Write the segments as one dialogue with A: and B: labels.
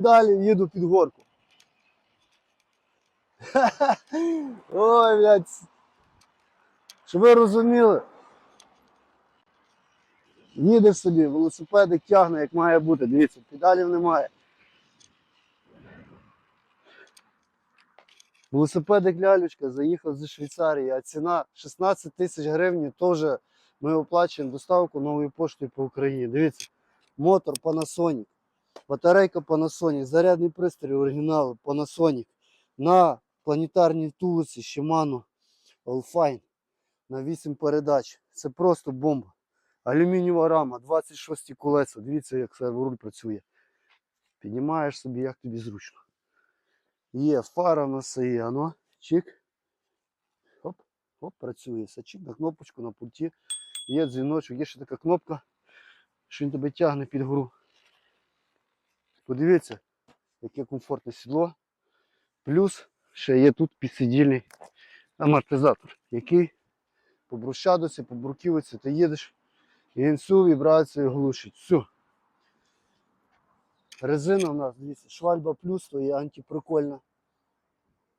A: Далі їду під горку. Ой, блядь. Щоб ви розуміли. Їде собі, велосипедик тягне, як має бути. Дивіться, педалів немає. Велосипедик лялючка заїхав зі Швейцарії, а ціна 16 тисяч гривень. Теж ми оплачуємо доставку новою поштою по Україні. Дивіться, мотор Panasonic, батарейка Panasonic, зарядний пристрій оригіналу Panasonic на планетарній втулиці Shimano Allfine на 8 передач. Це просто бомба. Алюмінієва рама, 26 колеса. Дивіться, як це руль працює. Піднімаєш собі, як тобі зручно. Є, фара в є, ано, чик. Хоп, хоп, працює. Все, чик на кнопочку на пульті. Є дзвіночок, є ще така кнопка, що він тебе тягне під гру. Подивіться, яке комфортне сідло. Плюс ще є тут підсидільний амортизатор, який по брусчатці, по бруківці ти їдеш і він всю вібрацію глушить. Всю. Резина у нас, дивіться, швальба плюс, то є антиприкольна.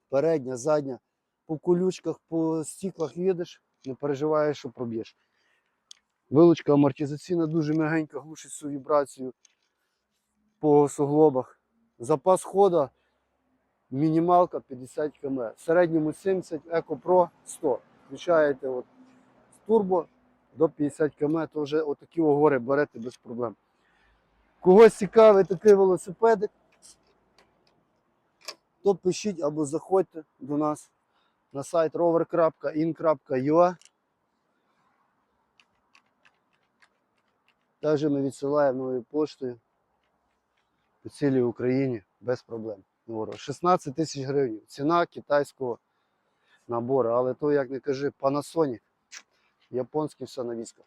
A: Передня, задня. По колючках, по стіклах їдеш, не переживаєш, що проб'єш. Вилучка амортизаційна дуже м'ягенька, глушить всю вібрацію по суглобах. Запас хода мінімалка 50 км. В середньому 70, Eco Pro 100. Включаєте от турбо до 50 км, то вже отакі гори берете без проблем. Когось цікавий такий велосипедик, то пишіть або заходьте до нас на сайт rover.in.ua. Також ми відсилаємо новою поштою по цілій Україні без проблем. Говорю, 16 тисяч гривень. Ціна китайського набору. Але то, як не кажи, Panasonic. Японський все на військах.